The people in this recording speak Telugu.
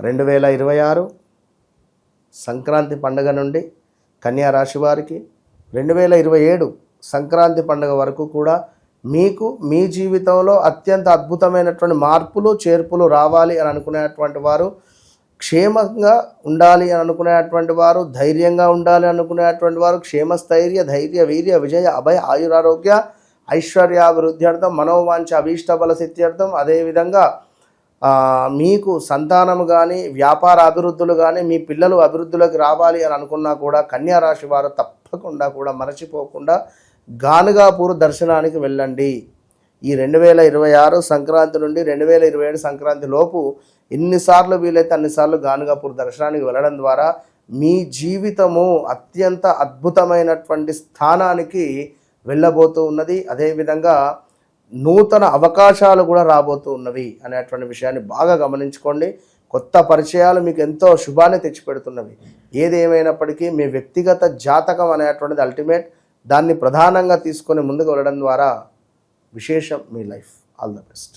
రెండు వేల ఇరవై ఆరు సంక్రాంతి పండుగ నుండి కన్యా రాశి వారికి రెండు వేల ఇరవై ఏడు సంక్రాంతి పండుగ వరకు కూడా మీకు మీ జీవితంలో అత్యంత అద్భుతమైనటువంటి మార్పులు చేర్పులు రావాలి అని అనుకునేటువంటి వారు క్షేమంగా ఉండాలి అని అనుకునేటువంటి వారు ధైర్యంగా ఉండాలి అనుకునేటువంటి వారు క్షేమస్థైర్య ధైర్య వీర్య విజయ అభయ ఆయురారోగ్య ఐశ్వర్యాభివృద్ధ్యర్థం మనోవాంఛ అభీష్టబల సిద్ధ్యర్థం అదేవిధంగా మీకు సంతానం కానీ వ్యాపార అభివృద్ధులు కానీ మీ పిల్లలు అభివృద్ధిలోకి రావాలి అని అనుకున్నా కూడా కన్యా రాశి వారు తప్పకుండా కూడా మరచిపోకుండా గానుగాపూర్ దర్శనానికి వెళ్ళండి. ఈ రెండు వేల ఇరవై ఆరు సంక్రాంతి నుండి రెండు వేల ఇరవై ఏడు సంక్రాంతి లోపు ఎన్నిసార్లు వీలైతే అన్నిసార్లు గానుగాపూర్ దర్శనానికి వెళ్ళడం ద్వారా మీ జీవితము అత్యంత అద్భుతమైనటువంటి స్థానానికి వెళ్ళబోతూ ఉన్నది. అదేవిధంగా నూతన అవకాశాలు కూడా రాబోతూ ఉన్నవి అనేటువంటి విషయాన్ని బాగా గమనించుకోండి. కొత్త పరిచయాలు మీకు ఎంతో శుభాన్ని తెచ్చిపెడుతున్నవి. ఏది మీ వ్యక్తిగత జాతకం అనేటువంటిది అల్టిమేట్ దాన్ని ప్రధానంగా తీసుకొని ముందుకు వెళ్ళడం ద్వారా విశేషం మీ లైఫ్ ఆల్ ద బెస్ట్